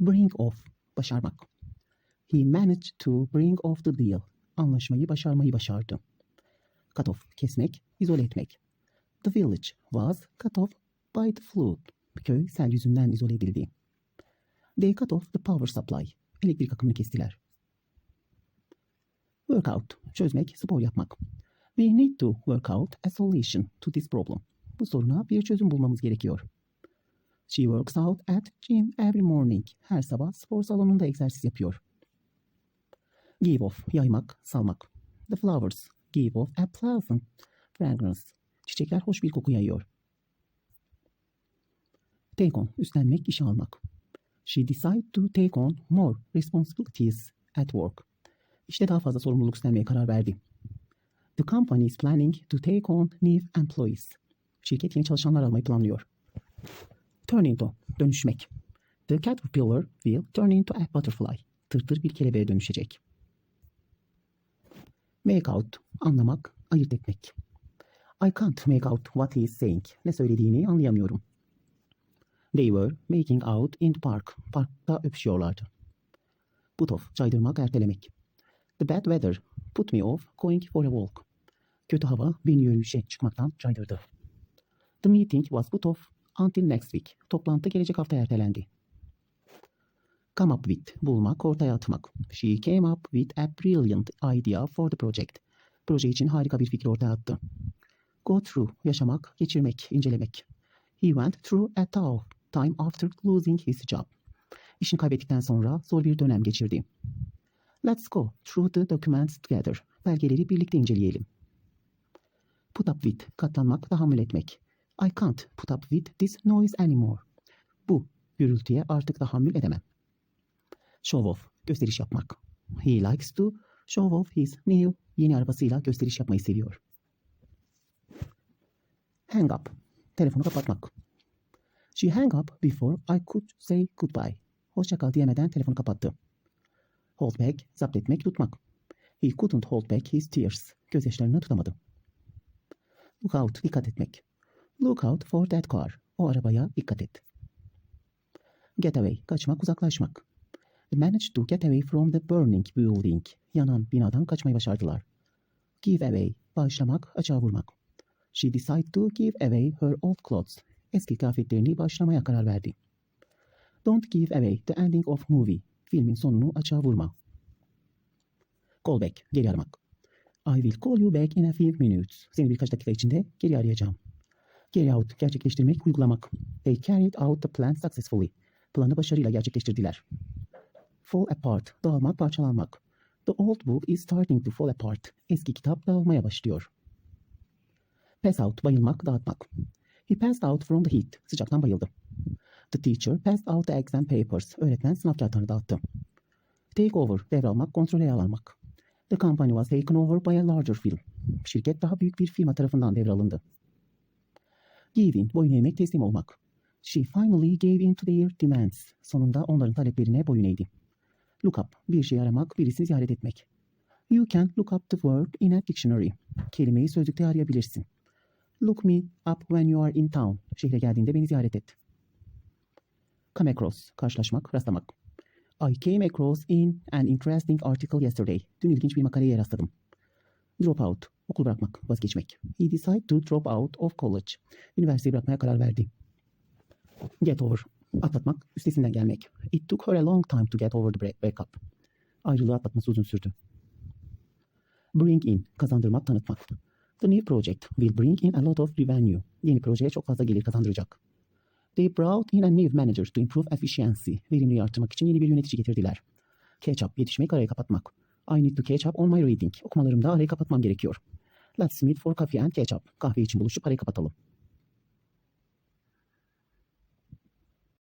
Bring off, başarmak. He managed to bring off the deal. Anlaşmayı başarmayı başardı. Cut off, kesmek, izole etmek. The village was cut off by the flood. Köy sel yüzünden izole edildi. They cut off the power supply. Elektrik akımını kestiler. Workout, çözmek, spor yapmak. We need to work out a solution to this problem. Bu soruna bir çözüm bulmamız gerekiyor. She works out at gym every morning. Her sabah spor salonunda egzersiz yapıyor. Give off, yaymak, salmak. The flowers give off a pleasant fragrance. Çiçekler hoş bir koku yayıyor. Take on, üstlenmek, işe almak. She decided to take on more responsibilities at work. İşte daha fazla sorumluluk üstlenmeye karar verdi. The company is planning to take on new employees. Şirket yeni çalışanlar almayı planlıyor. Turn into, dönüşmek. The caterpillar will turn into a butterfly. Tırtır bir kelebeğe dönüşecek. Make out, anlamak, ayırt etmek. I can't make out what he is saying. Ne söylediğini anlayamıyorum. They were making out in the park. Parkta öpüşüyorlardı. Put off, caydırmak, ertelemek. The bad weather put me off going for a walk. Kötü hava beni yürüyüşe çıkmaktan caydırdı. The meeting was put off until next week. Toplantı gelecek hafta ertelendi. Come up with, bulmak, ortaya atmak. She came up with a brilliant idea for the project. Proje için harika bir fikir ortaya attı. Go through, yaşamak, geçirmek, incelemek. He went through a tough time after losing his job. İşini kaybettikten sonra zor bir dönem geçirdi. Let's go through the documents together. Belgeleri birlikte inceleyelim. Put up with, katlanmak, tahammül etmek. I can't put up with this noise anymore. Bu gürültüye artık tahammül edemem. Show off, gösteriş yapmak. He likes to show off his new, yeni arabasıyla gösteriş yapmayı seviyor. Hang up, telefonu kapatmak. She hang up before I could say goodbye. Hoşça kal diyemeden telefonu kapattı. Hold back, zapt etmek, tutmak. He couldn't hold back his tears. Gözyaşlarını tutamadı. Look out, dikkat etmek. Look out for that car. O arabaya dikkat et. Get away, kaçmak, uzaklaşmak. They managed to get away from the burning building. Yanan binadan kaçmayı başardılar. Give away, bağışlamak, açığa vurmak. She decided to give away her old clothes. Eski kıyafetlerini bağışlamaya karar verdi. Don't give away the ending of movie. Filmin sonunu açığa vurma. Call back, geri aramak. I will call you back in a few minutes. Seni birkaç dakika içinde geri arayacağım. Carry out, gerçekleştirmek, uygulamak. They carried out the plan successfully. Planı başarıyla gerçekleştirdiler. Fall apart, dağılmak, parçalanmak. The old book is starting to fall apart. Eski kitap dağılmaya başlıyor. Pass out, bayılmak, dağıtmak. He passed out from the heat. Sıcaktan bayıldı. The teacher passed out the exam papers. Öğretmen sınav kağıtlarını dağıttı. Take over, devralmak, kontrole almak. The company was taken over by a larger firm. Şirket daha büyük bir firma tarafından devralındı. Give in, boyun eğmek, teslim olmak. She finally gave in to their demands. Sonunda onların taleplerine boyun eğdi. Look up, bir şey aramak, birisi ziyaret etmek. You can look up the word in a dictionary. Kelimeyi sözlükte arayabilirsin. Look me up when you are in town. Şehre geldiğinde beni ziyaret et. Come across, karşılaşmak, rastlamak. I came across in an interesting article yesterday. Dün ilginç bir makaleye rastladım. Drop out, okul bırakmak, vazgeçmek. He decided to drop out of college. Üniversiteyi bırakmaya karar verdi. Get over, atlatmak, üstesinden gelmek. It took her a long time to get over the break- breakup. Ayrılığı atlatması uzun sürdü. Bring in, kazandırmak, tanıtmak. The new project will bring in a lot of revenue. Yeni projeye çok fazla gelir kazandıracak. They brought in a new manager to improve efficiency. Verimliliği artırmak için yeni bir yönetici getirdiler. Catch up, yetişmek, arayı kapatmak. I need to catch up on my reading. Okumalarımda arayı kapatmam gerekiyor. Let's meet for coffee and catch up. Kahve için buluşup arayı kapatalım.